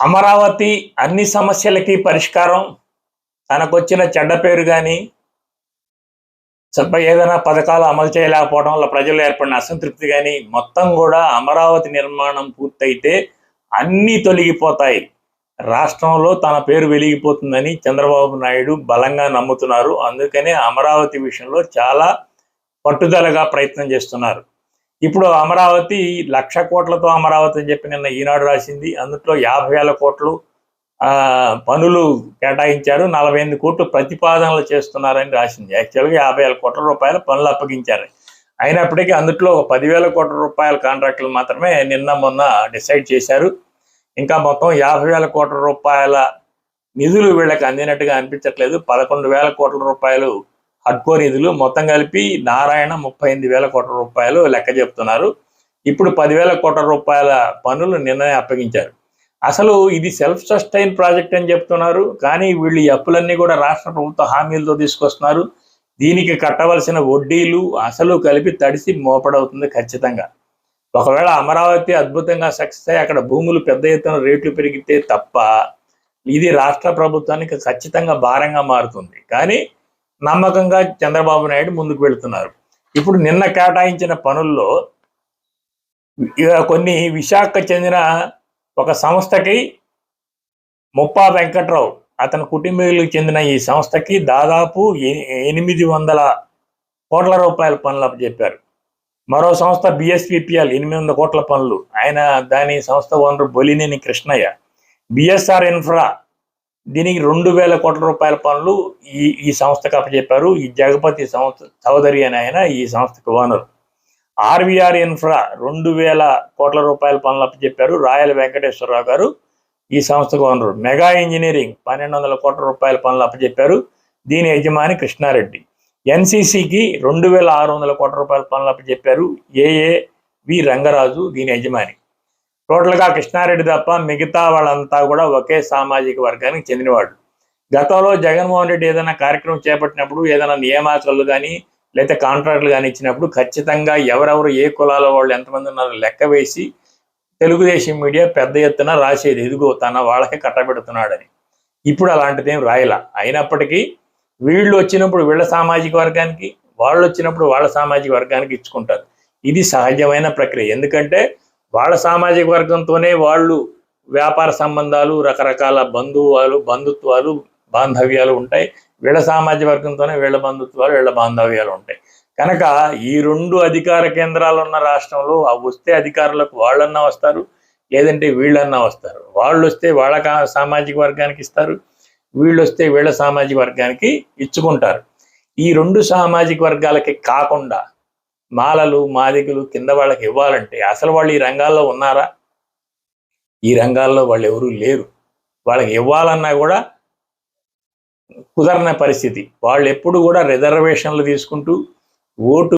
అమరావతి అన్ని సమస్యలకి పరిష్కారం. తనకొచ్చిన చెడ్డ పేరు కానీ ఏదైనా పథకాలు అమలు చేయలేకపోవడం వల్ల ప్రజలు ఏర్పడిన అసంతృప్తి కానీ మొత్తం కూడా అమరావతి నిర్మాణం పూర్తయితే అన్నీ తొలగిపోతాయి. రాష్ట్రంలో తన పేరు వెలిగిపోతుందని చంద్రబాబు నాయుడు బలంగా నమ్ముతున్నారు. అందుకనే అమరావతి విషయంలో చాలా పట్టుదలగా ప్రయత్నం చేస్తున్నారు. ఇప్పుడు అమరావతి లక్ష కోట్లతో అమరావతి అని చెప్పి నిన్న ఈనాడు రాసింది. అందులో యాభై వేల కోట్లు ఆ, పనులు కేటాయించారు. నలభై ఎనిమిది కోట్లు ప్రతిపాదనలు చేస్తున్నారని రాసింది. యాక్చువల్గా యాభై వేల కోట్ల రూపాయల పనులు అప్పగించారు. అయినప్పటికీ అందులో ఒక పదివేల కోట్ల రూపాయల కాంట్రాక్టులు మాత్రమే నిన్న మొన్న డిసైడ్ చేశారు. ఇంకా మొత్తం యాభై వేల కోట్ల రూపాయల నిధులు వీళ్ళకి అందినట్టుగా అనిపించట్లేదు. పదకొండు వేల కోట్ల రూపాయలు హడ్కో నిధులు మొత్తం కలిపి నారాయణ ముప్పై ఎనిమిది వేల కోట్ల రూపాయలు లెక్క చెప్తున్నారు. ఇప్పుడు పదివేల కోట్ల రూపాయల పనులు నిన్ననే అప్పగించారు. అసలు ఇది సెల్ఫ్ సస్టైన్ ప్రాజెక్ట్ అని చెప్తున్నారు. కానీ వీళ్ళు ఈ అప్పులన్నీ కూడా రాష్ట్ర ప్రభుత్వ హామీలతో తీసుకొస్తున్నారు. దీనికి కట్టవలసిన వడ్డీలు అసలు కలిపి తడిసి మోపడవుతుంది ఖచ్చితంగా. ఒకవేళ అమరావతి అద్భుతంగా సక్సెస్ అయ్యి అక్కడ భూములు పెద్ద ఎత్తున రేట్లు పెరిగితే తప్ప ఇది రాష్ట్ర ప్రభుత్వానికి ఖచ్చితంగా భారంగా మారుతుంది. కానీ నమ్మకంగా చంద్రబాబు నాయుడు ముందుకు వెళుతున్నారు. ఇప్పుడు నిన్న కేటాయించిన పనుల్లో ఇక కొన్ని విశాఖ చెందిన ఒక సంస్థకి ముప్పా వెంకట్రావు అతని కుటుంబీకులకు చెందిన ఈ సంస్థకి దాదాపు ఎ- ఎనిమిది వందల కోట్ల రూపాయల పనులు చెప్పారు మరో సంస్థ బిఎస్పిపిఎల్ ఎనిమిది వందల కోట్ల పనులు. ఆయన దాని సంస్థ owner Bolineni Krishnaiah. BSR Infra దీనికి రెండు వేల కోట్ల రూపాయల పనులు ఈ ఈ సంస్థకు అప్పచెప్పారు. ఈ జగపతి సంస్థ చౌదరి అని ఆయన ఈ సంస్థకు ఓనర్. ఆర్వీఆర్ ఇన్ఫ్రా రెండు వేల కోట్ల రూపాయల పనులు అప్పచెప్పారు రాయల వెంకటేశ్వరరావు గారు. ఈ సంస్థకు ఓనరు. మెగా ఇంజనీరింగ్ పన్నెండు వందల కోట్ల రూపాయల పనులు అప్పచెప్పారు దీని యజమాని కృష్ణారెడ్డి. ఎన్సీసీకి రెండు వేల ఆరు వందల కోట్ల రూపాయల పనులు అప్పచెప్పారు ఏఏ వి రంగరాజు దీని యజమాని. టోటల్గా కృష్ణారెడ్డి తప్ప మిగతా వాళ్ళంతా కూడా ఒకే సామాజిక వర్గానికి చెందినవాడు గతంలో జగన్మోహన్ రెడ్డి ఏదైనా కార్యక్రమం చేపట్టినప్పుడు ఏదైనా నియామకాలు కానీ లేదా కాంట్రాక్టులు కానీ ఇచ్చినప్పుడు ఖచ్చితంగా ఎవరెవరు ఏ కులాల వాళ్ళు ఎంతమంది ఉన్నారో లెక్క వేసి తెలుగుదేశం మీడియా పెద్ద ఎత్తున రాసేది. ఎదుగు తన వాళ్ళకి కట్టబెడుతున్నాడని. ఇప్పుడు అలాంటిదేం రాయలా. అయినప్పటికీ వీళ్ళు వచ్చినప్పుడు వీళ్ళ సామాజిక వర్గానికి వాళ్ళు వచ్చినప్పుడు వాళ్ళ సామాజిక వర్గానికి ఇచ్చుకుంటారు. ఇది సహజమైన ప్రక్రియ. ఎందుకంటే వాళ్ళ సామాజిక వర్గంతోనే వాళ్ళు వ్యాపార సంబంధాలు రకరకాల బంధువాలు బంధుత్వాలు బాంధవ్యాలు ఉంటాయి. వీళ్ళ సామాజిక వర్గంతోనే వీళ్ళ బంధుత్వాలు వీళ్ళ బాంధవ్యాలు ఉంటాయి. కనుక ఈ రెండు అధికార కేంద్రాలు ఉన్న రాష్ట్రంలో వస్తే అధికారులకు వాళ్ళన్నా వస్తారు లేదంటే వీళ్ళన్నా వస్తారు. వాళ్ళు వస్తే వాళ్ళ కా- సామాజిక వర్గానికి ఇస్తారు వీళ్ళు వస్తే వీళ్ళ సామాజిక వర్గానికి ఇచ్చుకుంటారు. ఈ రెండు సామాజిక వర్గాలకి కాకుండా మాలలు మాదిగలు కింద వాళ్ళకి ఇవ్వాలంటే అసలు వాళ్ళు ఈ రంగాల్లో ఉన్నారా? ఈ రంగాల్లో వాళ్ళు ఎవరూ లేరు. వాళ్ళకి ఇవ్వాలన్నా కూడా కుదరని పరిస్థితి. వాళ్ళు ఎప్పుడు కూడా రిజర్వేషన్లు తీసుకుంటూ ఓటు